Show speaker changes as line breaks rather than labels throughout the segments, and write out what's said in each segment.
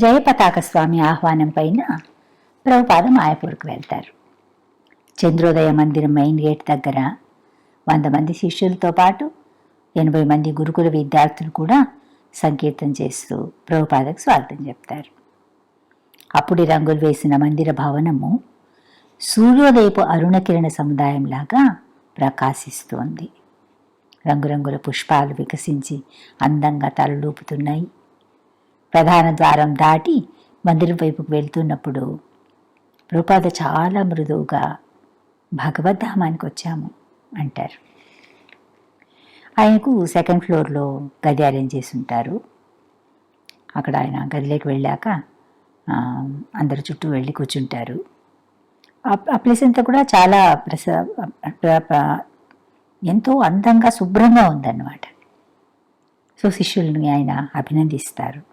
జయపతాక స్వామి ఆహ్వానం పైన ప్రభుపాద మాయపూర్కు వెళ్తారు. చంద్రోదయ మందిరం మెయిన్ గేట్ దగ్గర వంద మంది శిష్యులతో పాటు ఎనభై మంది గురుకుల విద్యార్థులు కూడా సంకీర్తం చేస్తూ ప్రభుపాదకు స్వాగతం చెప్తారు. అప్పుడి రంగులు వేసిన మందిర భవనము సూర్యోదయపు అరుణకిరణ సముదాయంలాగా ప్రకాశిస్తోంది. రంగురంగుల పుష్పాలు వికసించి అందంగా తలలూపుతున్నాయి. ప్రధాన ద్వారం దాటి మందిరం వైపుకు వెళ్తున్నప్పుడు రూపాద చాలా మృదువుగా భగవద్ధామానికి వచ్చాము అంటారు. ఆయనకు సెకండ్ ఫ్లోర్లో గది అరేంజ్ చేసి ఉంటారు. అక్కడ ఆయన గదిలోకి వెళ్ళాక అందరు చుట్టూ వెళ్ళి కూర్చుంటారు. ఆ- ఆ ప్లేస్ అంతా కూడా చాలా ప్రస ఎంతో అందంగా శుభ్రంగా ఉందన్నమాట. సో శిష్యుల్ని ఆయన అభినందిస్తారు.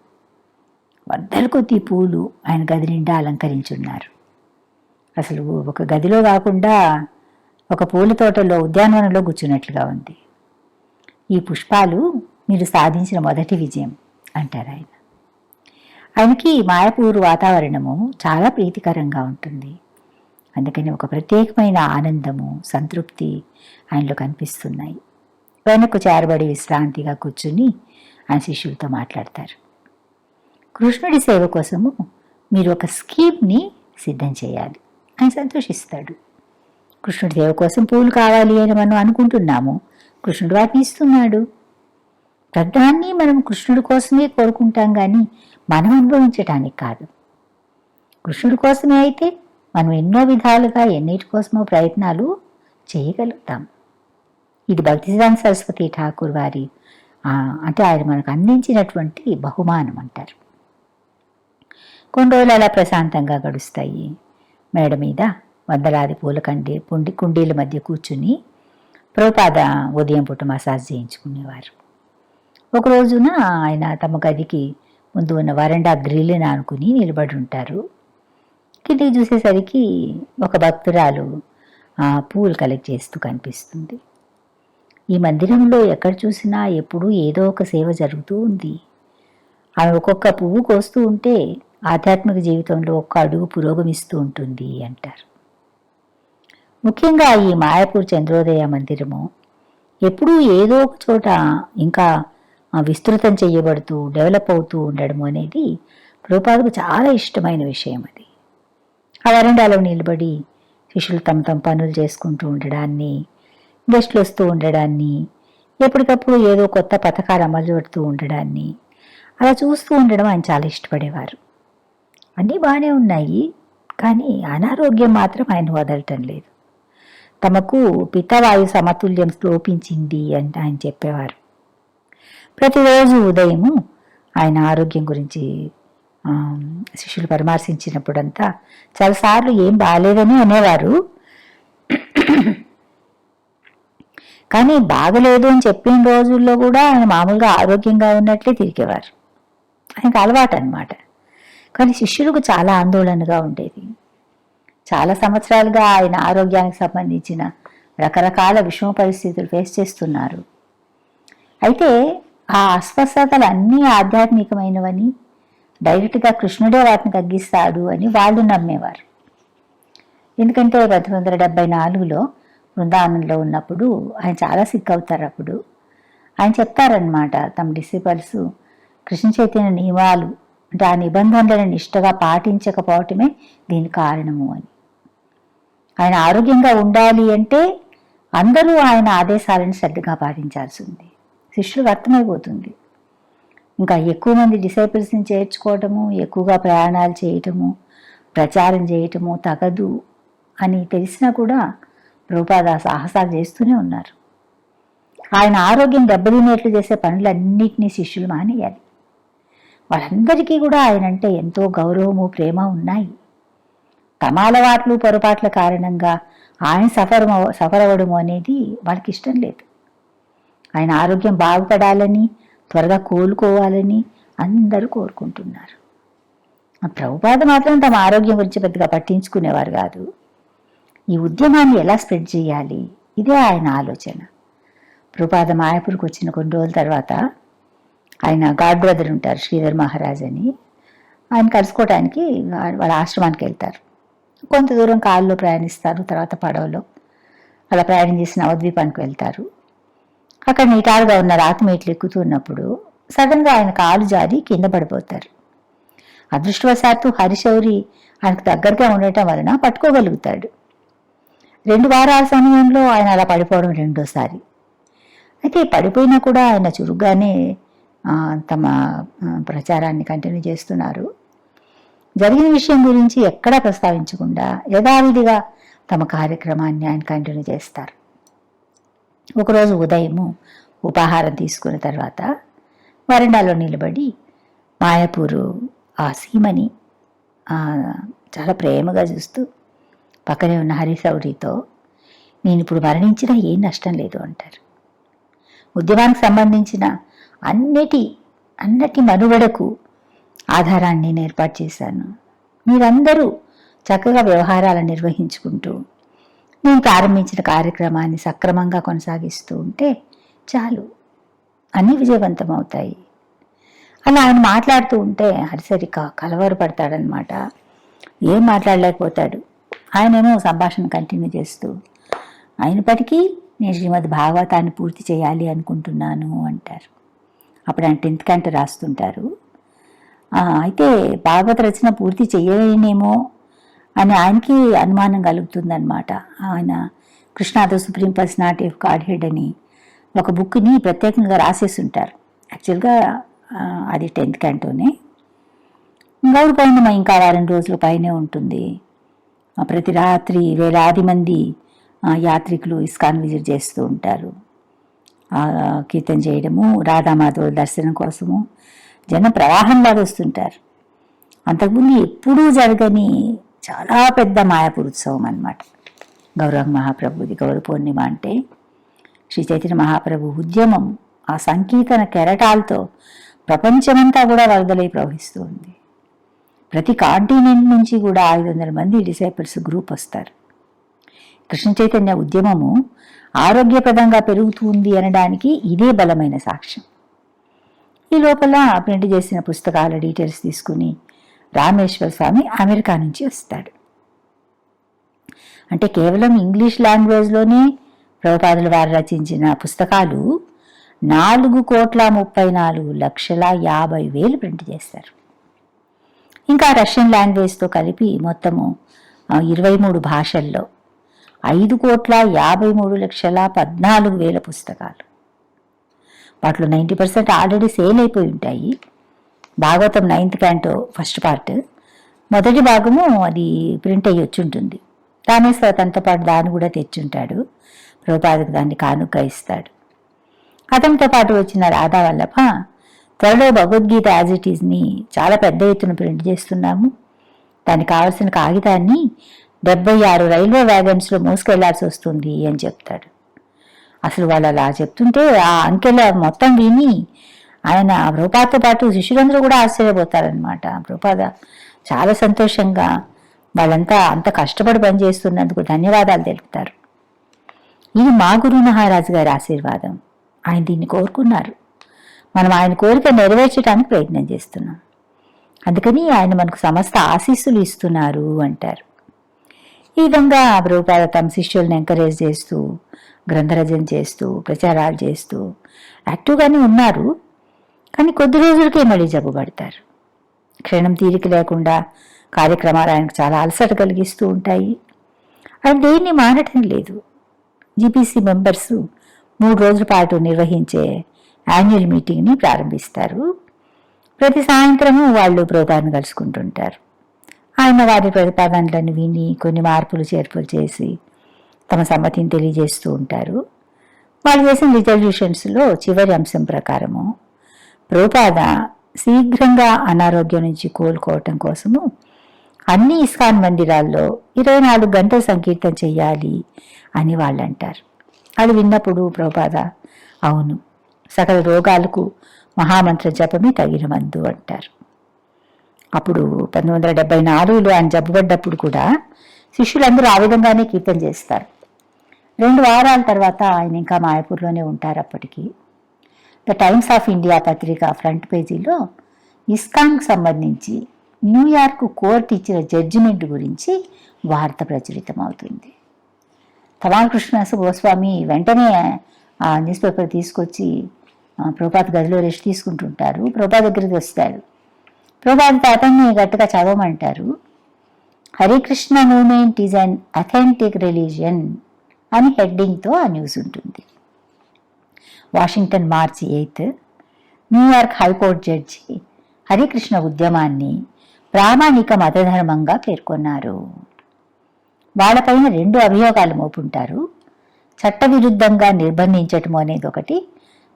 వందల కొద్ది పూలు ఆయన గది నిండా అలంకరించున్నారు. అసలు ఒక గదిలో కాకుండా ఒక పూల తోటలో ఉద్యానవనంలో కూర్చున్నట్లుగా ఉంది. ఈ పుష్పాలు మీరు సాధించిన మొదటి విజయం అంటారు ఆయన. ఆయనకి మాయపూరు వాతావరణము చాలా ప్రీతికరంగా ఉంటుంది. అందుకని ఒక ప్రత్యేకమైన ఆనందము సంతృప్తి ఆయనలో కనిపిస్తున్నాయి. వెనక్కు చేరబడి విశ్రాంతిగా కూర్చుని ఆయన శిష్యులతో మాట్లాడతారు. కృష్ణుడి సేవ కోసము మీరు ఒక స్కీమ్ని సిద్ధం చేయాలి. ఆయన సంతోషిస్తాడు. కృష్ణుడి సేవ కోసం పూలు కావాలి అని మనం అనుకుంటున్నాము. కృష్ణుడు వాటిని ఇస్తున్నాడు. ప్రధాన్ని మనం కృష్ణుడి కోసమే కోరుకుంటాం కానీ మనం అనుభవించటానికి కాదు. కృష్ణుడి కోసమే అయితే మనం ఎన్నో విధాలుగా ఎన్నిటి కోసమో ప్రయత్నాలు చేయగలుగుతాం. ఇది భక్తిసిద్ధాంత సరస్వతి ఠాకూర్ వారి అంటే ఆయన మనకు అందించినటువంటి బహుమానం అంటారు. కొన్ని రోజులు అలా ప్రశాంతంగా గడుస్తాయి. మేడ మీద వందలాది పూల కండి పుండి కుండీల మధ్య కూర్చుని ప్రోపాద ఉదయం పూట మసాజ్ చేయించుకునేవారు. ఒక రోజున ఆయన తమ గదికి ముందు ఉన్న వరండా గ్రిల్ని ఆనుకుని నిలబడి ఉంటారు. కిందికి చూసేసరికి ఒక భక్తురాలు ఆ పూలు కలెక్ట్ చేస్తూ కనిపిస్తుంది. ఈ మందిరంలో ఎక్కడ చూసినా ఎప్పుడూ ఏదో ఒక సేవ జరుగుతూ ఉంది. ఆమె ఒక్కొక్క పువ్వు కోస్తూ ఉంటే ఆధ్యాత్మిక జీవితంలో ఒక్క అడుగు పురోగమిస్తూ ఉంటుంది అంటారు. ముఖ్యంగా ఈ మాయాపూర్ చంద్రోదయ మందిరము ఎప్పుడూ ఏదో ఒక చోట ఇంకా విస్తృతం చేయబడుతూ డెవలప్ అవుతూ ఉండడం అనేది ప్రభుపాదకు చాలా ఇష్టమైన విషయం అది. ఆ వరండాలో నిలబడి శిష్యులు తమ తమ పనులు చేసుకుంటూ ఉండడాన్ని గెస్టులు వస్తూ ఉండడాన్ని ఎప్పటికప్పుడు ఏదో కొత్త పథకాలు అమలు పెడుతూ ఉండడాన్ని అలా చూస్తూ ఉండడం ఆయన చాలా ఇష్టపడేవారు. అన్నీ బాగానే ఉన్నాయి కానీ అనారోగ్యం మాత్రం ఆయన వదలటం లేదు. తమకు పితవాయు సమతుల్యం లోపించింది అని ఆయన చెప్పేవారు. ప్రతిరోజు ఉదయము ఆయన ఆరోగ్యం గురించి శిష్యులు పరామర్శించినప్పుడంతా చాలాసార్లు ఏం బాగాలేదని అనేవారు. కానీ బాగలేదు అని చెప్పిన రోజుల్లో కూడా ఆయన మామూలుగా ఆరోగ్యంగా ఉన్నట్లే తిరిగేవారు. ఆయనకు అలవాటు అనమాట కానీ శిష్యులకు చాలా ఆందోళనగా ఉండేది. చాలా సంవత్సరాలుగా ఆయన ఆరోగ్యానికి సంబంధించిన రకరకాల విషమ పరిస్థితులు ఫేస్ చేస్తున్నారు. అయితే ఆ అస్వస్థతలు అన్నీ ఆధ్యాత్మికమైనవని డైరెక్ట్గా కృష్ణుడే వాటిని తగ్గిస్తాడు అని వాళ్ళు నమ్మేవారు. ఎందుకంటే పంతొమ్మిది వందల డెబ్బై నాలుగులో బృందావనంలో ఉన్నప్పుడు ఆయన చాలా సిక్ అవుతారు అప్పుడు. ఆయన చెప్తారనమాట తమ డిసిపల్స్ కృష్ణ చైతన్య నియమాలు దాని నిబంధనలను నిష్ఠగా పాటించకపోవటమే దీని కారణము అని. ఆయన ఆరోగ్యంగా ఉండాలి అంటే అందరూ ఆయన ఆదేశాలను శ్రద్ధగా పాటించాల్సి ఉంది శిష్యులకు అర్థమైపోతుంది ఇంకా ఎక్కువ మంది డిసైపుల్స్ని చేర్చుకోవటము ఎక్కువగా ప్రయాణాలు చేయటము ప్రచారం చేయటము తగదు అని తెలిసినా కూడా ప్రభుపాద సాహసాలు చేస్తూనే ఉన్నారు. ఆయన ఆరోగ్యం దెబ్బతినేట్లు చేసే పనులన్నింటినీ శిష్యులు మానేయాలి. వాళ్ళందరికీ కూడా ఆయన అంటే ఎంతో గౌరవము ప్రేమ ఉన్నాయి. తమ అలవాట్లు పొరపాట్ల కారణంగా ఆయన సఫరం సఫర్ అనేది వాళ్ళకి ఇష్టం లేదు. ఆయన ఆరోగ్యం బాగుపడాలని త్వరగా కోలుకోవాలని అందరూ కోరుకుంటున్నారు. ప్రభుపాద మాత్రం తమ ఆరోగ్యం గురించి పెద్దగా పట్టించుకునేవారు కాదు. ఈ ఉద్యమాన్ని ఎలా స్ప్రెడ్ చేయాలి? ఇదే ఆయన ఆలోచన. ప్రభుపాద మాయాపూర్కి వచ్చిన కొన్ని రోజుల తర్వాత ఆయన గాడ్ బ్రదర్ ఉంటారు శ్రీధర్ మహారాజ్ అని. ఆయన కలుసుకోవడానికి వాళ్ళ ఆశ్రమానికి వెళ్తారు. కొంత దూరం కారులో ప్రయాణిస్తారు తర్వాత పడవలో. అలా ప్రయాణం చేసి నవద్వీపానికి వెళ్తారు. అక్కడ నిటారుగా ఉన్న రాతి మేట్లు ఎక్కుతున్నప్పుడు సడన్గా ఆయన కాలు జారి కింద పడిపోతారు. అదృష్టవశాత్తు హరిశౌరి ఆయనకు దగ్గరగా ఉండటం వలన పట్టుకోగలుగుతాడు. రెండు వారాల సమయంలో ఆయన అలా పడిపోవడం రెండోసారి. అయితే పడిపోయినా కూడా ఆయన చురుగ్గానే తమ ప్రచారాన్ని కంటిన్యూ చేస్తున్నారు. జరిగిన విషయం గురించి ఎక్కడా ప్రస్తావించకుండా యథావిధిగా తమ కార్యక్రమాన్ని ఆయన కంటిన్యూ చేస్తారు. ఒకరోజు ఉదయము ఉపాహారం తీసుకున్న తర్వాత వరండాలో నిలబడి మాయాపూరు ఆ సీమని చాలా ప్రేమగా చూస్తూ పక్కనే ఉన్న హరిశౌరితో నేను ఇప్పుడు మరణించినా ఏం నష్టం లేదు అంటారు. ఉద్యమానికి సంబంధించిన అన్నిటి అన్నటి మనుగడకు ఆధారాన్ని నేను ఏర్పాటు చేశాను. మీరందరూ చక్కగా వ్యవహారాలను నిర్వహించుకుంటూ నేను ప్రారంభించిన కార్యక్రమాన్ని సక్రమంగా కొనసాగిస్తూ ఉంటే చాలు అన్నీ విజయవంతం అవుతాయి అలా ఆయన మాట్లాడుతూ ఉంటే హరిసరి కలవరు పడతాడనమాట ఏం మాట్లాడలేకపోతాడు. ఆయనేమో సంభాషణ కంటిన్యూ చేస్తూ అయినప్పటికీ నేను శ్రీమద్ భాగవతాన్ని పూర్తి చేయాలి అనుకుంటున్నాను అంటారు. అప్పుడు ఆయన టెన్త్ కంట రాస్తుంటారు. అయితే భాగవత రచన పూర్తి చేయలేనేమో అని ఆయనకి అనుమానం కలుగుతుందన్నమాట. ఆయన Krishna the supreme personality of godhead అని ఒక బుక్ని ప్రత్యేకంగా రాసేసి ఉంటారు యాక్చువల్గా అది టెన్త్ క్యాంటోనే. గౌరు పౌర్ణిమ ఇంకా వారం రోజుల పైనే ఉంటుంది. ప్రతి రాత్రి వేలాది మంది యాత్రికులు ఇస్కాన్ విజిట్ చేస్తూ ఉంటారు. కీర్తన చేయడము రాధామాధవుల దర్శనం కోసము. జనం ప్రవాహంలాగా వస్తుంటారు. అంతకుముందు ఎప్పుడూ జరగని చాలా పెద్ద మాయాపూర్ ఉత్సవం అనమాట గౌరవ మహాప్రభుది గౌరవ పూర్ణిమ అంటే శ్రీ చైతన్య మహాప్రభు ఉద్యమం ఆ సంకీర్తన కెరటాలతో ప్రపంచమంతా కూడా వరదలై ప్రవహిస్తూ ఉంది. ప్రతి కాంటినెంట్ నుంచి కూడా ఐదు వందల మంది డిసైపుల్స్ గ్రూప్ వస్తారు. కృష్ణ చైతన్య ఉద్యమము ఆరోగ్యప్రదంగా పెరుగుతుంది అనడానికి ఇదే బలమైన సాక్ష్యం. ఈ లోపల ప్రింట్ చేసిన పుస్తకాల డీటెయిల్స్ తీసుకుని రామేశ్వర స్వామి అమెరికా నుంచి వస్తాడు. అంటే కేవలం ఇంగ్లీష్ లాంగ్వేజ్లోనే ప్రభుపాదుల వారు రచించిన పుస్తకాలు నాలుగు కోట్ల ముప్పై నాలుగు లక్షల యాభై వేలు ప్రింట్ చేస్తారు. ఇంకా రష్యన్ లాంగ్వేజ్తో కలిపి మొత్తము ఇరవై మూడు భాషల్లో ఐదు కోట్ల యాభై మూడు లక్షల పద్నాలుగు వేల పుస్తకాలు. వాటిలో నైంటీ పర్సెంట్ ఆల్రెడీ సేల్ అయిపోయి ఉంటాయి. Bhagavatam ninth canto first part. మొదటి భాగము అది ప్రింట్ అయ్యి వచ్చి ఉంటుంది. రామేశ్వర తనతో పాటు దాన్ని కూడా తెచ్చుంటాడు ప్రభుపాదకు దాన్ని కానుక ఇస్తాడు. అతనితో పాటు వచ్చిన రాధా వల్లభ త్వరలో భగవద్గీత యాజ్ ఇట్ ఈజ్ని చాలా పెద్ద ఎత్తున ప్రింట్ చేస్తున్నాము. దానికి కావలసిన కాగితాన్ని డెబ్బై ఆరు రైల్వే వ్యాగన్స్లో మోసుకెళ్ళాల్సి వస్తుంది అని చెప్తాడు. అసలు వాళ్ళు అలా చెప్తుంటే ఆ అంకెల మొత్తం విని ఆయన ప్రభుపాదతో పాటు శిష్యులందరూ కూడా ఆశ్చర్యపోతారనమాట ప్రభుపాద చాలా సంతోషంగా వాళ్ళంతా అంత కష్టపడి పనిచేస్తున్నందుకు ధన్యవాదాలు తెలుపుతారు. ఇది మా గురు మహారాజు గారి ఆశీర్వాదం. ఆయన దీన్ని కోరుకున్నారు. మనం ఆయన కోరిక నెరవేర్చడానికి ప్రయత్నం చేస్తున్నాం. అందుకని ఆయన మనకు సమస్త ఆశీస్సులు ఇస్తున్నారు అంటారు. ఈ విధంగా ప్రభుపాద తమ శిష్యుల్ని ఎంకరేజ్ చేస్తూ గ్రంథరచన చేస్తూ ప్రచారాలు చేస్తూ యాక్టివ్గానే ఉన్నారు. కానీ కొద్ది రోజులకే మళ్ళీ జబ్బుపడతారు క్షణం తీరిక లేకుండా కార్యక్రమాలు ఆయనకు చాలా అలసట కలిగిస్తూ ఉంటాయి. ఆయన దేన్ని మానటం లేదు. జీపీసీ మెంబర్స్ మూడు రోజుల పాటు నిర్వహించే యాన్యువల్ మీటింగ్ని ప్రారంభిస్తారు. ప్రతి సాయంత్రము వాళ్ళు ప్రభుపాదను కలుసుకుంటుంటారు. ఆయన వారి ప్రతిపాదనలను విని కొన్ని మార్పులు చేర్పులు చేసి తమ సమ్మతిని తెలియజేస్తూ ఉంటారు. వాళ్ళు చేసిన రిజల్యూషన్స్లో చివరి అంశం ప్రకారము ప్రోపాద శీఘ్రంగా అనారోగ్యం నుంచి కోలుకోవటం కోసము అన్ని ఇస్కాన్ మందిరాల్లో ఇరవై నాలుగు గంటలు సంకీర్తన చేయాలి అని వాళ్ళు అంటారు అది విన్నప్పుడు ప్రభుపాద అవును సకల రోగాలకు మహామంత్ర జపమే తగిన మందు అంటారు. అప్పుడు పంతొమ్మిది వందల డెబ్బై నాలుగులో ఆయన జబ్బుపడ్డప్పుడు కూడా శిష్యులందరూ ఆ విధంగానే కీర్తన చేస్తారు. రెండు వారాల తర్వాత ఆయన ఇంకా మాయపూర్లోనే ఉంటారు అప్పటికి. ద టైమ్స్ ఆఫ్ ఇండియా పత్రిక ఫ్రంట్ పేజీలో ఇస్కాన్కి సంబంధించి న్యూయార్క్ కోర్టు ఇచ్చిన జడ్జిమెంట్ గురించి వార్త ప్రచురితం అవుతుంది తమాల్ కృష్ణదాస్ గోస్వామి వెంటనే ఆ న్యూస్ పేపర్ తీసుకొచ్చి ప్రభాత్ గదిలో రెస్ట్ తీసుకుంటుంటారు. ప్రభా దగ్గరికి వస్తారు. ప్రభుపాద్ తాతన్ని గట్టిగా చదవమంటారు. Hare Krishna movement is unauthentic religion అని హెడ్డింగ్తో ఆ న్యూస్ ఉంటుంది. Washington March eighth New York high court judge Hare Krishna ఉద్యమాన్ని ప్రామాణిక మతధర్మంగా పేర్కొన్నారు. వాళ్ళపైన రెండు అభియోగాలు మోపుంటారు. చట్టవిరుద్ధంగా నిర్బంధించటము అనేది ఒకటి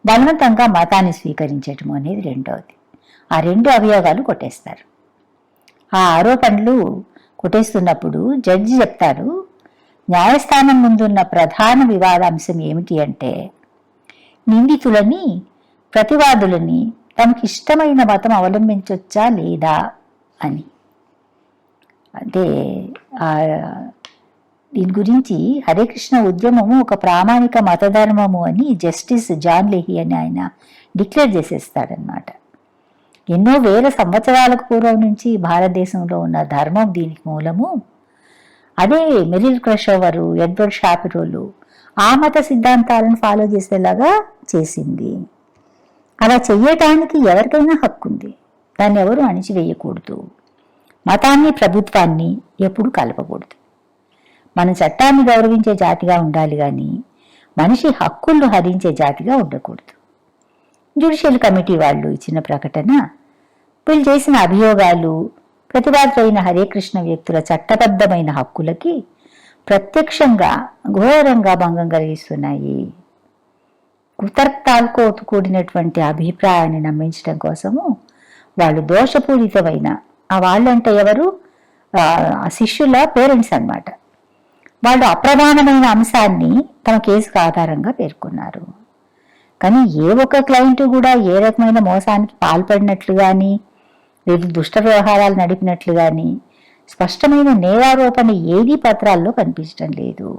బలవంతంగా మతాన్ని స్వీకరించటము అనేది రెండవది ఆ రెండు అభియోగాలు కొట్టేస్తారు. ఆ ఆరోపణలు కొట్టేస్తున్నప్పుడు జడ్జి చెప్తారు న్యాయస్థానం ముందున్న ప్రధాన వివాదాంశం ఏమిటి అంటే నిందితులని ప్రతివాదులని తమకి ఇష్టమైన మతం అవలంబించవచ్చా లేదా? అని. అంటే దీని గురించి హరే కృష్ణ ఉద్యమము ఒక ప్రామాణిక మతధర్మము అని జస్టిస్ జాన్ లెహి అని ఆయన డిక్లేర్ చేసేస్తాడనమాట ఎన్నో వేల సంవత్సరాలకు పూర్వం నుంచి భారతదేశంలో ఉన్న ధర్మం దీనికి మూలము. అదే మెరిల్ క్రషోవరు ఎడ్వర్డ్ షాపిరోలు ఆ మత సిద్ధాంతాలను ఫాలో చేసేలాగా చేసింది. అలా చెయ్యటానికి ఎవరికైనా హక్కు ఉంది. దాన్ని ఎవరు అణిచివేయకూడదు. మతాన్ని ప్రభుత్వాన్ని ఎప్పుడు కలపకూడదు. మన చట్టాన్ని గౌరవించే జాతిగా ఉండాలి కానీ మనిషి హక్కులను హరించే జాతిగా ఉండకూడదు. జ్యుడిషియల్ కమిటీ వాళ్ళు ఇచ్చిన ప్రకటన వీళ్ళు చేసిన అభియోగాలు ప్రతిపాదులైన హరే కృష్ణ వ్యక్తుల చట్టబద్ధమైన హక్కులకి ప్రత్యక్షంగా ఘోరంగా భంగం కలిగిస్తున్నాయి. కుతర్కాలతో కూడినటువంటి అభిప్రాయాన్ని నమ్మించడం కోసము వాళ్ళు దోషపూరితమైన ఆ వాళ్ళంటే ఎవరు? ఆ శిష్యుల పేరెంట్స్ అన్నమాట. వాళ్ళు అప్రధానమైన అంశాన్ని తమ కేసుకు ఆధారంగా పేర్కొన్నారు. కానీ ఏ ఒక్క క్లయింట్ కూడా ఏ రకమైన మోసానికి పాల్పడినట్లు కానీ వీరు దుష్ట వ్యవహారాలు నడిపినట్లు కానీ స్పష్టమైన నేరారోపణ ఏదీ పత్రాల్లో కనిపించడం లేదు.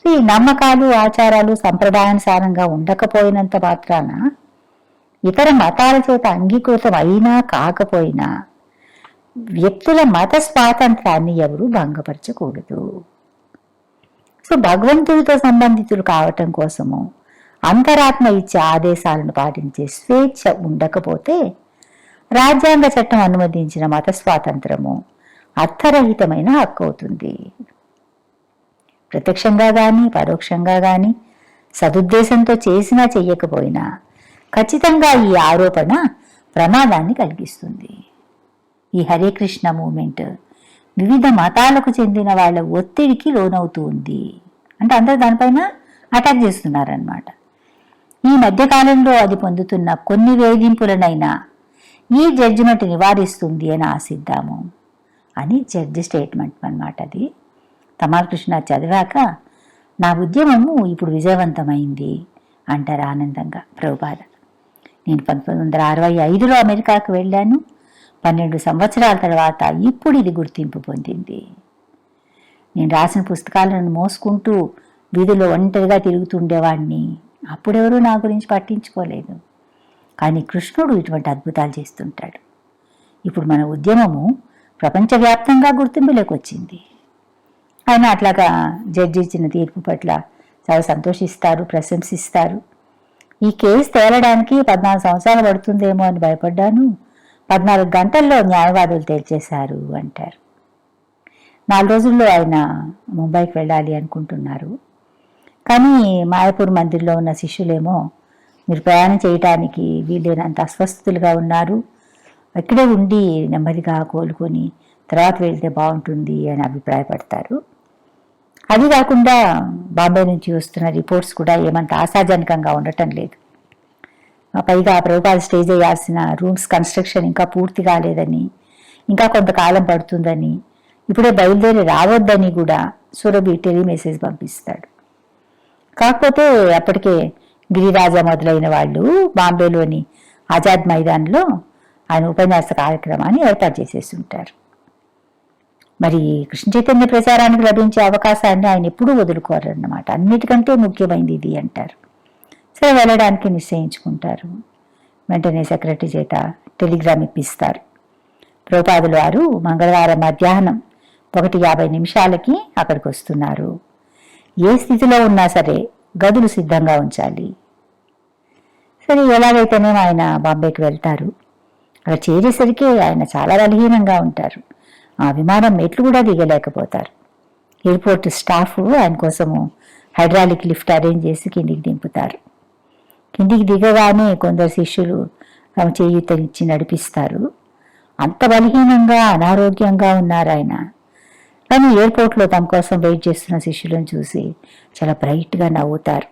సో ఈ నమ్మకాలు ఆచారాలు సంప్రదాయానుసారంగా ఉండకపోయినంత మాత్రాన ఇతర మతాల చేత అంగీకృతం అయినా కాకపోయినా వ్యక్తుల మత స్వాతంత్రాన్ని ఎవరు భంగపరచకూడదు. సో భగవంతుడితో సంబంధితులు కావటం కోసము అంతరాత్మ ఇచ్చే ఆదేశాలను పాటించే స్వేచ్ఛ ఉండకపోతే రాజ్యాంగ చట్టం అనుమతించిన మత స్వాతంత్రము అర్థరహితమైన హక్కు అవుతుంది. ప్రత్యక్షంగా కానీ పరోక్షంగా కానీ సదుద్దేశంతో చేసినా చెయ్యకపోయినా ఖచ్చితంగా ఈ ఆరోపణ ప్రమాదాన్ని కలిగిస్తుంది. ఈ హరే కృష్ణ మూమెంట్ వివిధ మతాలకు చెందిన వాళ్ళ ఒత్తిడికి లోనవుతూ ఉంది. అంటే అందరూ దానిపైన అటాక్ చేస్తున్నారనమాట ఈ మధ్యకాలంలో అది పొందుతున్న కొన్ని వేధింపులనైనా ఈ జడ్జిమెంట్ నివారిస్తుంది అని ఆశిద్దాము అని జడ్జి స్టేట్మెంట్ అన్నమాట అది. తమాల్ కృష్ణ చదివాక నా ఉద్యమము ఇప్పుడు విజయవంతమైంది అంటారు ఆనందంగా ప్రభుపాద. నేను పంతొమ్మిది వందల అరవై ఐదులో అమెరికాకు వెళ్ళాను. పన్నెండు సంవత్సరాల తర్వాత ఇప్పుడు ఇది గుర్తింపు పొందింది. నేను రాసిన పుస్తకాలను మోసుకుంటూ వీధిలో ఒంటరిగా తిరుగుతుండేవాడిని అప్పుడెవరూ నా గురించి పట్టించుకోలేదు. కానీ కృష్ణుడు ఇటువంటి అద్భుతాలు చేస్తుంటాడు. ఇప్పుడు మన ఉద్యమము ప్రపంచవ్యాప్తంగా గుర్తింపులోకి వచ్చింది ఆయన అట్లాగా జడ్జి ఇచ్చిన తీర్పు పట్ల చాలా సంతోషిస్తారు ప్రశంసిస్తారు. ఈ కేసు తేలడానికి పద్నాలుగు సంవత్సరాలు పడుతుందేమో అని భయపడ్డాను. పద్నాలుగు గంటల్లో న్యాయవాదులు తేల్చేశారు అంటారు. నాలుగు రోజుల్లో ఆయన ముంబైకి వెళ్ళాలి అనుకుంటున్నారు. కానీ మాయాపూర్ మందిర్లో ఉన్న శిష్యులేమో మీరు ప్రయాణం చేయటానికి వీలైనంత అస్వస్థతులుగా ఉన్నారు. ఇక్కడే ఉండి నెమ్మదిగా కోలుకొని తర్వాత వెళ్తే బాగుంటుంది అని అభిప్రాయపడతారు. అది కాకుండా బాంబే నుంచి వస్తున్న రిపోర్ట్స్ కూడా ఏమంత ఆశాజనకంగా ఉండటం లేదు. పైగా ప్రభుపాద స్టేజ్ చేయాల్సిన రూమ్స్ కన్స్ట్రక్షన్ ఇంకా పూర్తి కాలేదని ఇంకా కొంతకాలం పడుతుందని ఇప్పుడే బయలుదేరి రావద్దని కూడా సురభి టెలిమెసేజ్ పంపిస్తాడు. కాకపోతే అప్పటికే గిరిరాజా మొదలైన వాళ్ళు బాంబేలోని ఆజాద్ మైదాన్లో ఆయన ఉపన్యాస కార్యక్రమాన్ని ఏర్పాటు చేసేసి ఉంటారు మరి కృష్ణ చైతన్య ప్రచారానికి లభించే అవకాశాన్ని ఆయన ఎప్పుడూ వదులుకోరన్నమాట. అన్నిటికంటే ముఖ్యమైనది ఇది అంటారు. సరే వెళ్ళడానికి నిశ్చయించుకుంటారు. వెంటనే సెక్రటరీ చేత టెలిగ్రామ్ ఇప్పిస్తారు. ప్రభుపాదుల వారు మంగళవారం మధ్యాహ్నం ఒకటి యాభై నిమిషాలకి అక్కడికి వస్తున్నారు. ఏ స్థితిలో ఉన్నా సరే గదులు సిద్ధంగా ఉంచాలి. సరే ఎలాగైతేనే ఆయన బాంబేకి వెళ్తారు. అక్కడ చేరేసరికి ఆయన చాలా బలహీనంగా ఉంటారు. ఆ విమానం మెట్లు కూడా దిగలేకపోతారు. ఎయిర్పోర్ట్ స్టాఫ్ ఆయన కోసము హైడ్రాలిక్ లిఫ్ట్ అరేంజ్ చేసి కిందికి దింపుతారు. కిందికి దిగగానే కొందరు శిష్యులు తమ చేయూతనిచ్చి నడిపిస్తారు. అంత బలహీనంగా అనారోగ్యంగా ఉన్నారు ఆయన. కానీ ఎయిర్పోర్ట్లో తమ కోసం వెయిట్ చేస్తున్న శిష్యులను చూసి చాలా బ్రైట్గా నవ్వుతారు.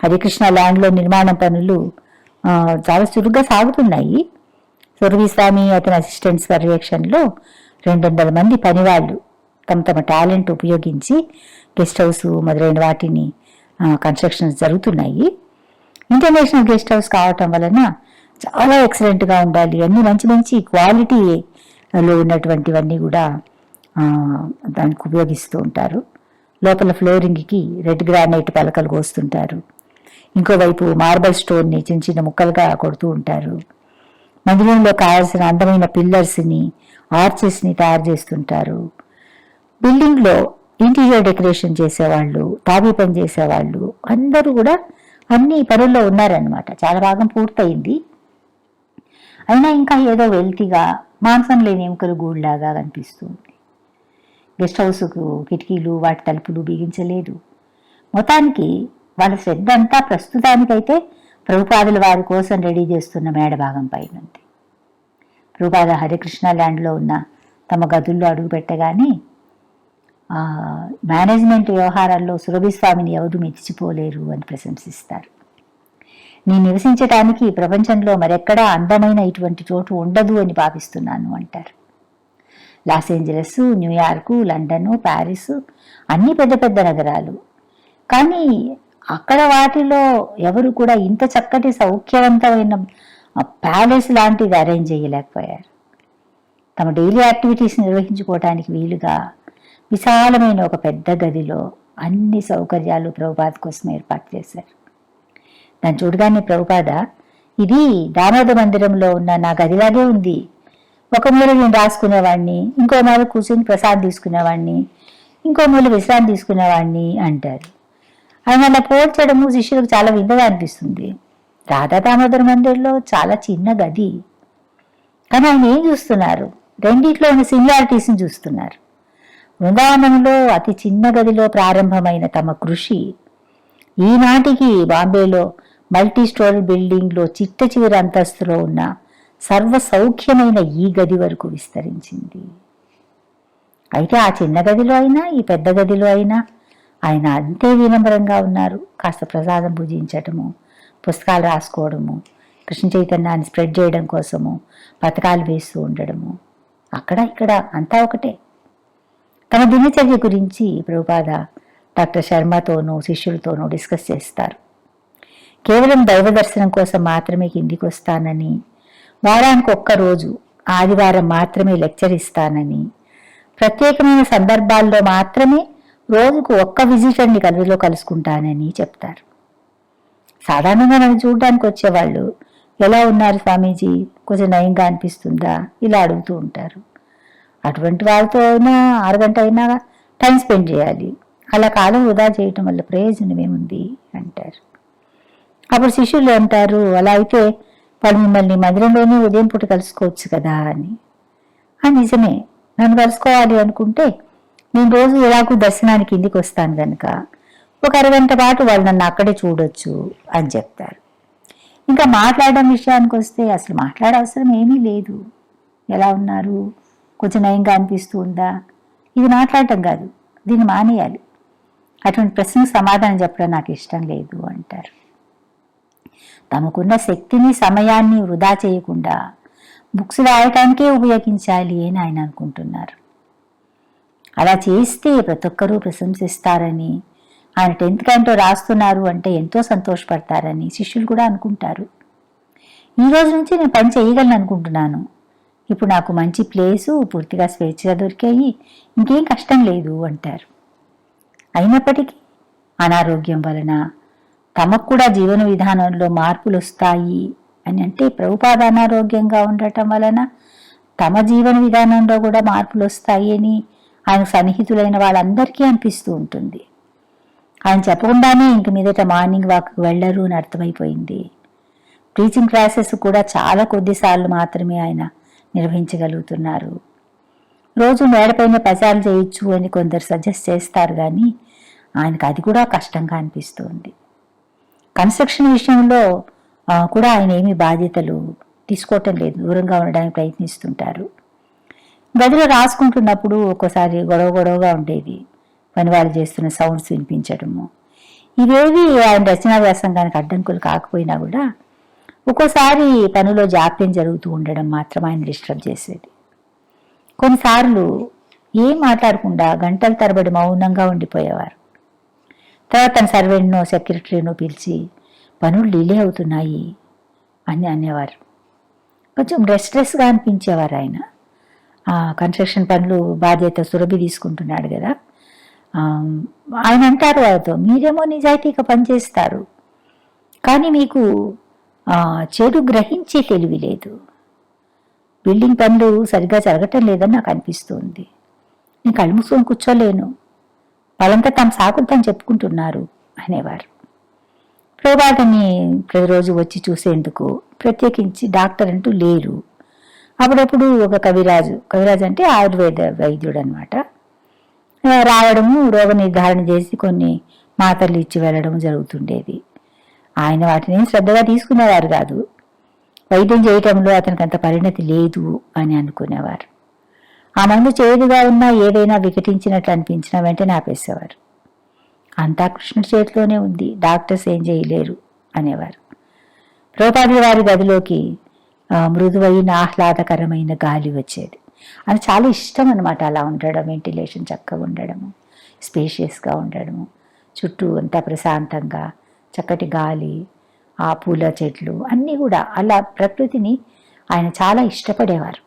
హరికృష్ణ ల్యాండ్లో నిర్మాణ పనులు చాలా చురుగ్గా సాగుతున్నాయి. సురవిస్వామి అతని అసిస్టెంట్స్ పర్యవేక్షణలో రెండు వందల మంది పనివాళ్ళు తమ తమ టాలెంట్ ఉపయోగించి గెస్ట్ హౌస్ మొదలైన వాటిని కన్స్ట్రక్షన్స్ జరుగుతున్నాయి. ఇంటర్నేషనల్ గెస్ట్ హౌస్ కావటం వలన చాలా ఎక్సలెంట్గా ఉండాలి. అన్ని మంచి మంచి క్వాలిటీలో ఉన్నటువంటివన్నీ కూడా దానికి ఉపయోగిస్తూ ఉంటారు. లోపల ఫ్లోరింగ్కి రెడ్ గ్రానైట్ పలకలు కోస్తుంటారు. ఇంకోవైపు మార్బల్ స్టోన్ని చిన్న చిన్న ముక్కలుగా కొడుతూ ఉంటారు. మందిరంలో కావాల్సిన అందమైన పిల్లర్స్ని ఆర్చెస్ని తయారు చేస్తుంటారు. బిల్డింగ్లో ఇంటీరియర్ డెకరేషన్ చేసేవాళ్ళు తాబీ పని చేసేవాళ్ళు అందరూ కూడా అన్ని పనుల్లో ఉన్నారనమాట చాలా భాగం పూర్తయింది. అయినా ఇంకా ఏదో వెల్తీగా మాంసం లేని ఎముకలు గూళ్ళలాగా కనిపిస్తుంది గెస్ట్ హౌస్కు కిటికీలు వాటి తలుపులు బిగించలేదు. మొత్తానికి వాళ్ళ శ్రద్ధ అంతా ప్రస్తుతానికైతే ప్రభుపాదుల వారి కోసం రెడీ చేస్తున్న మేడభాగం పైన ఉంది ప్రభుపాద హరికృష్ణ ల్యాండ్లో ఉన్న తమ గదుల్లో అడుగు పెట్టగానే మేనేజ్మెంట్ వ్యవహారాల్లో సురభిస్వామిని ఎవరు మెచ్చిపోలేరు అని ప్రశంసిస్తారు. నీ నివసించటానికి ప్రపంచంలో మరెక్కడా అందమైన ఇటువంటి చోటు ఉండదు అని భావిస్తున్నాను అంటారు. Los Angeles New York London Paris అన్ని పెద్ద పెద్ద నగరాలు. కానీ అక్కడ వాటిలో ఎవరు కూడా ఇంత చక్కటి సౌఖ్యవంతమైన ప్యాలెస్ లాంటిది అరేంజ్ చేయలేకపోయారు. తమ డైలీ యాక్టివిటీస్ నిర్వహించుకోవడానికి వీలుగా విశాలమైన ఒక పెద్ద గదిలో అన్ని సౌకర్యాలు ప్రభుపాద కోసం ఏర్పాటు చేశారు. దాన్ని చూడగానే ప్రభుపాద ఇది దామోద మందిరంలో ఉన్న నా గదిలాగే ఉంది. ఒక మూల నేను రాసుకునేవాడిని ఇంకో మూల కూర్చొని ప్రసాద్ తీసుకునేవాడిని ఇంకో మూల విశ్రాంతి తీసుకునేవాడిని అంటారు. ఆయన అలా పోల్చడము శిష్యులకు చాలా వింతగా అనిపిస్తుంది. రాధా దామోదర మందిర్లో చాలా చిన్న గది. కానీ ఆయన ఏం చూస్తున్నారు? రెండిట్లో ఉన్న సిమిలారిటీస్ని చూస్తున్నారు. వృందావనంలో అతి చిన్న గదిలో ప్రారంభమైన తమ కృషి. ఈనాటికి బాంబేలో మల్టీ స్టోరీ బిల్డింగ్లో చిట్ట చివరి అంతస్తులో ఉన్న సర్వ సౌఖ్యమైన ఈ గది వరకు విస్తరించింది. అయితే ఆ చిన్న గదిలో అయినా ఈ పెద్ద గదిలో అయినా ఆయన అంతే వినమ్రంగా ఉన్నారు. కాస్త ప్రసాదం పూజించటము పుస్తకాలు రాసుకోవడము కృష్ణ చైతన్యాన్ని స్ప్రెడ్ చేయడం కోసము పథకాలు వేస్తూ ఉండడము. అక్కడ ఇక్కడ అంతా ఒకటే. తమ దినచర్య గురించి ప్రభుపాద డాక్టర్ శర్మతోనూ శిష్యులతోనూ డిస్కస్ చేస్తారు. కేవలం దైవ దర్శనం కోసం మాత్రమే కిందికి వస్తానని వారానికి ఒక్క రోజు ఆదివారం మాత్రమే లెక్చర్ ఇస్తానని. ప్రత్యేకమైన సందర్భాల్లో మాత్రమే రోజుకు ఒక్క విజిటర్ని గదిలో కలుసుకుంటానని చెప్తారు. సాధారణంగా నన్ను చూడడానికి వచ్చేవాళ్ళు ఎలా ఉన్నారు స్వామీజీ? కొంచెం నయంగా అనిపిస్తుందా? ఇలా అడుగుతూ ఉంటారు. అటువంటి వాళ్ళతో అయినా అరగంట అయినా టైం స్పెండ్ చేయాలి. అలా కాలం వృధా చేయటం వల్ల ప్రయోజనం ఏముంది అంటారు. అప్పుడు శిష్యులు అంటారు అలా అయితే వాళ్ళు మిమ్మల్ని మందిరంలోనే ఉదయం పూట కలుసుకోవచ్చు కదా అని. ఆ నిజమే. నన్ను కలుసుకోవాలి అనుకుంటే నేను రోజు ఎలాగూ దర్శనానికి కిందికి వస్తాను కనుక ఒక అరగంట పాటు వాళ్ళు నన్ను అక్కడే చూడొచ్చు అని చెప్తారు. ఇంకా మాట్లాడడం విషయానికి వస్తే అసలు మాట్లాడే అవసరం ఏమీ లేదు. ఎలా ఉన్నారు? కొంచెం నయంగా అనిపిస్తూ ఉందా? ఇది మాట్లాడటం కాదు దీన్ని మానేయాలి. అటువంటి ప్రశ్నకు సమాధానం చెప్పడం నాకు ఇష్టం లేదు అంటారు. తమకున్న శక్తిని సమయాన్ని వృధా చేయకుండా బుక్స్ రాయటానికే ఉపయోగించాలి అని ఆయన అనుకుంటున్నారు. అలా చేస్తే ప్రతి ఒక్కరూ ప్రశంసిస్తారని ఆయన టెన్త్ క్యాంటో రాస్తున్నారు అంటే ఎంతో సంతోషపడతారని శిష్యులు కూడా అనుకుంటారు. ఈ రోజు నుంచి నేను పని చేయగలను అనుకుంటున్నాను. ఇప్పుడు నాకు మంచి ప్లేసు పూర్తిగా స్వేచ్ఛగా దొరికాయి ఇంకేం కష్టం లేదు అంటారు. అయినప్పటికీ అనారోగ్యం వలన తమకు కూడా జీవన విధానంలో మార్పులు వస్తాయి అని అంటే ప్రభుపాద అనారోగ్యంగా ఉండటం వలన తమ జీవన విధానంలో కూడా మార్పులు వస్తాయి అని ఆయన సన్నిహితులైన వాళ్ళందరికీ అనిపిస్తూ ఉంటుంది. ఆయన చెప్పకుండానే ఇంక మీదట మార్నింగ్ వాక్కి వెళ్ళరు అని అర్థమైపోయింది. టీచింగ్ క్లాసెస్ కూడా చాలా కొద్దిసార్లు మాత్రమే ఆయన నిర్వహించగలుగుతున్నారు. రోజు మేడపైన ప్రచారం చేయొచ్చు అని కొందరు సజెస్ట్ చేస్తారు కానీ ఆయనకు అది కూడా కష్టంగా అనిపిస్తుంది. కన్స్ట్రక్షన్ విషయంలో కూడా ఆయన ఏమీ బాధ్యతలు తీసుకోవటం లేదు. దూరంగా ఉండడానికి ప్రయత్నిస్తుంటారు. గదిలో రాసుకుంటున్నప్పుడు ఒక్కోసారి గొడవ గొడవగా ఉండేది పని వాళ్ళు చేస్తున్న సౌండ్స్ వినిపించడము. ఇవేవి ఆయన రచనా వ్యాసంగానికి అడ్డంకులు కాకపోయినా కూడా ఒక్కోసారి పనిలో జాప్యం జరుగుతూ ఉండడం మాత్రం ఆయన డిస్టర్బ్ చేసేది. కొన్నిసార్లు ఏం మాట్లాడకుండా గంటల తరబడి మౌనంగా ఉండిపోయేవారు. తర్వాత తన సర్వెంట్నో సెక్రటరీనో పిలిచి పనులు డిలే అవుతున్నాయి అని అనేవారు. కొంచెం రెస్ట్రెస్గా అనిపించేవారు ఆయన. కన్స్ట్రక్షన్ పనులు బాధ్యత సురభి తీసుకుంటున్నాడు కదా. ఆయన అంటారు వాళ్ళతో మీరేమో నిజాయితీగా పనిచేస్తారు కానీ మీకు చెడు గ్రహించే తెలివి లేదు. బిల్డింగ్ పనులు సరిగ్గా జరగటం లేదని నాకు అనిపిస్తుంది. నేను కళ్ళు మూసుకొని కూర్చోలేను. వాళ్ళంతా తమ సాకులు తను చెప్పుకుంటున్నారు అనేవారు. ప్రభాతని ప్రతిరోజు వచ్చి చూసేందుకు ప్రత్యేకించి డాక్టర్ అంటూ లేరు. అప్పుడప్పుడు ఒక కవిరాజు కవిరాజు అంటే ఆయుర్వేద వైద్యుడు అనమాట రావడము రోగ నిర్ధారణ చేసి కొన్ని మాత్రలు ఇచ్చి వెళ్ళడం జరుగుతుండేది. ఆయన వాటిని శ్రద్ధగా తీసుకునేవారు కాదు. వైద్యం చేయటంలో అతనికి అంత పరిణతి లేదు అని అనుకునేవారు. ఆ మందు చేదుగా ఉన్నా ఏదైనా వికటించినట్లు అనిపించినా వెంటనే ఆపేసేవారు. అంతా కృష్ణుడి చేతిలోనే ఉంది. డాక్టర్స్ ఏం చేయలేరు అనేవారు. ప్రోపాది వారి గదిలోకి మృదువైన ఆహ్లాదకరమైన గాలి వచ్చేది. అది చాలా ఇష్టం అనమాట అలా ఉండడం వెంటిలేషన్ చక్కగా ఉండడము స్పేషియస్గా ఉండడము. చుట్టూ అంతా ప్రశాంతంగా చక్కటి గాలి ఆ పూల చెట్లు అన్నీ కూడా అలా ప్రకృతిని ఆయన చాలా ఇష్టపడేవారు.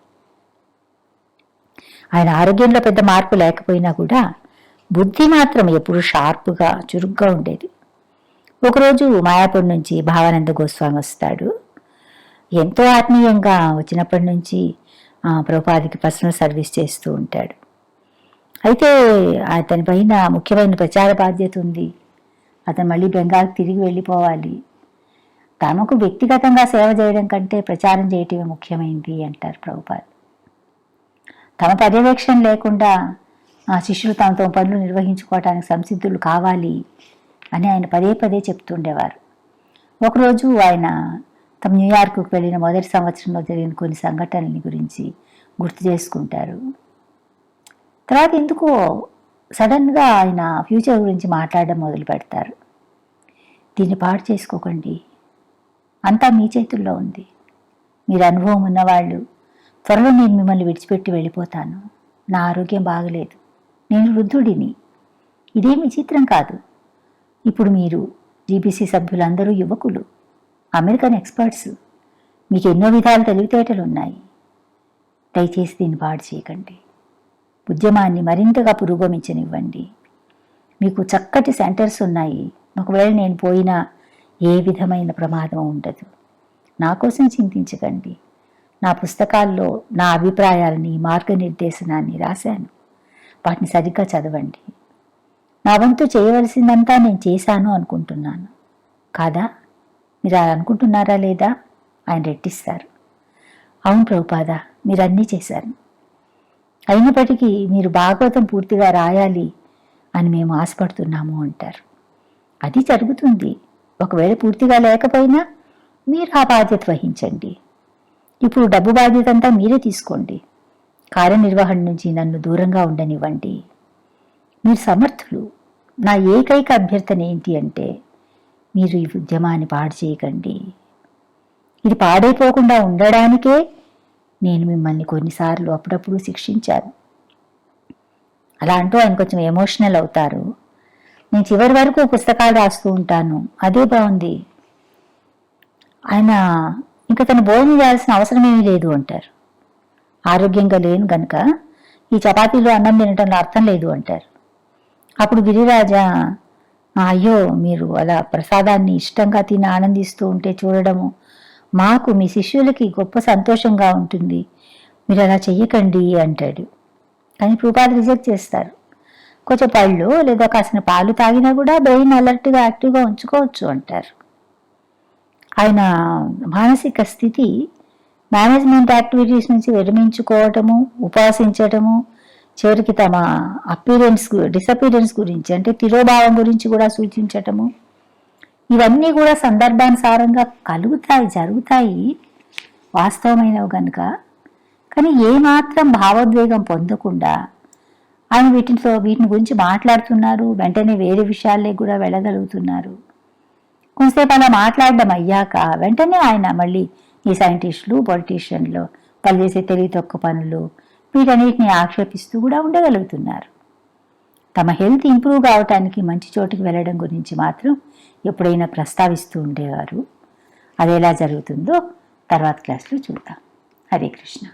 ఆయన ఆరోగ్యంలో పెద్ద మార్పు లేకపోయినా కూడా బుద్ధి మాత్రం ఎప్పుడు షార్ప్గా చురుగ్గా ఉండేది. ఒకరోజు మాయాపూర్ నుంచి భావానంద గోస్వామి వస్తాడు. ఎంతో ఆత్మీయంగా వచ్చినప్పటి నుంచి ప్రభుపాదికి పర్సనల్ సర్వీస్ చేస్తూ ఉంటాడు. అయితే అతని పైన ముఖ్యమైన ప్రచార బాధ్యత ఉంది. అతను మళ్ళీ బెంగాల్కి తిరిగి వెళ్ళిపోవాలి. తమకు వ్యక్తిగతంగా సేవ చేయడం కంటే ప్రచారం చేయటమే ముఖ్యమైంది అంటారు ప్రభుపాద్. తమ పర్యవేక్షణ లేకుండా ఆ శిష్యులు తమ తమ పనులు నిర్వహించుకోవటానికి సంసిద్ధులు కావాలి అని ఆయన పదే పదే చెప్తుండేవారు ఒకరోజు ఆయన తమ న్యూయార్క్కు వెళ్ళిన మొదటి సంవత్సరంలో జరిగిన కొన్ని సంఘటనల గురించి గుర్తు చేసుకుంటారు. తర్వాత ఎందుకో సడన్గా ఆయన ఫ్యూచర్ గురించి మాట్లాడడం మొదలు పెడతారు. దీన్ని పాడు చేసుకోకండి. అంతా మీ చేతుల్లో ఉంది. మీరు అనుభవం ఉన్నవాళ్ళు త్వరలో నేను మిమ్మల్ని విడిచిపెట్టి వెళ్ళిపోతాను. నా ఆరోగ్యం బాగలేదు. నేను వృద్ధుడిని. ఇదేం విచిత్రం కాదు. ఇప్పుడు మీరు జీబీసీ సభ్యులందరూ యువకులు అమెరికన్ ఎక్స్పర్ట్స్. మీకు ఎన్నో విధాల తెలివితేటలు ఉన్నాయి. దయచేసి దీన్ని పాడు చేయకండి. ఉద్యమాన్ని మరింతగా పురోగమించనివ్వండి. మీకు చక్కటి సెంటర్స్ ఉన్నాయి. ఒకవేళ నేను పోయినా ఏ విధమైన ప్రమాదం ఉండదు. నా కోసం చింతించకండి. నా పుస్తకాల్లో నా అభిప్రాయాలని మార్గనిర్దేశనాన్ని రాశాను. వాటిని సరిగ్గా చదవండి. నా వంతు చేయవలసిందంతా నేను చేశాను అనుకుంటున్నాను. కాదా? మీరు అలా అనుకుంటున్నారా లేదా? ఆయన రెట్టిస్తారు. అవును ప్రభుపాద మీరు అన్నీ చేశారు. అయినప్పటికీ మీరు భాగవతం పూర్తిగా రాయాలి అని మేము ఆశపడుతున్నాము అంటారు. అది జరుగుతుంది. ఒకవేళ పూర్తిగా లేకపోయినా మీరు ఆ బాధ్యత వహించండి. ఇప్పుడు డబ్బు బాధ్యత అంతా మీరే తీసుకోండి. కార్యనిర్వహణ నుంచి నన్ను దూరంగా ఉండనివ్వండి. మీరు సమర్థులు. నా ఏకైక అభ్యర్థన ఏంటి అంటే మీరు ఈ ఉద్యమాన్ని పాడు చేయకండి. ఇది పాడైపోకుండా ఉండడానికే నేను మిమ్మల్ని కొన్నిసార్లు అప్పుడప్పుడు శిక్షించాను. అలా అంటూ ఆయన కొంచెం ఎమోషనల్ అవుతారు. నేను చివరి వరకు పుస్తకాలు రాస్తూ ఉంటాను. అదే బాగుంది. ఆయన ఇంకా తను భోజనం చేయాల్సిన అవసరమేమీ లేదు అంటారు. ఆరోగ్యంగా లేను గనుక ఈ చపాతీలో అన్నం తినటంలో అర్థం లేదు అంటారు. అప్పుడు గిరిరాజా అయ్యో మీరు అలా ప్రసాదాన్ని ఇష్టంగా తిని ఆనందిస్తూ ఉంటే చూడడము మాకు మీ శిష్యులకి గొప్ప సంతోషంగా ఉంటుంది. మీరు అలా చెయ్యకండి అంటాడు. కానీ ప్రభుపాద రిజెక్ట్ చేస్తారు. కొంచెం పళ్ళు లేదా కాసిన పాలు తాగినా కూడా బ్రెయిన్ అలర్ట్గా యాక్టివ్గా ఉంచుకోవచ్చు అంటారు. ఆయన మానసిక స్థితి మేనేజ్మెంట్ యాక్టివిటీస్ నుంచి విరమించుకోవటము ఉపాసించటము చివరికి తమ అపీరెన్స్ డిసపీరెన్స్ గురించి అంటే తిరోభావం గురించి కూడా సూచించటము. ఇవన్నీ కూడా సందర్భానుసారంగా కలుగుతాయి జరుగుతాయి వాస్తవమైనవి కనుక కానీ ఏమాత్రం భావోద్వేగం పొందకుండా ఆయన వీటితో వీటిని గురించి మాట్లాడుతున్నారు వెంటనే వేరే విషయాలే కూడా వెళ్ళగలుగుతున్నారు. కొంతసేపు అలా మాట్లాడడం అయ్యాక వెంటనే ఆయన మళ్ళీ ఈ సైంటిస్టులు పొలిటీషియన్లు వాళ్ళు చేసే తెలివి తక్కువ పనులు వీటన్నిటిని ఆక్షేపిస్తూ కూడా ఉండగలుగుతున్నారు. తమ హెల్త్ ఇంప్రూవ్ కావటానికి మంచి చోటుకి వెళ్ళడం గురించి మాత్రం ఎప్పుడైనా ప్రస్తావిస్తూ ఉండేవారు. అది ఎలా జరుగుతుందో తర్వాత క్లాస్లో చూద్దాం. హరే కృష్ణ.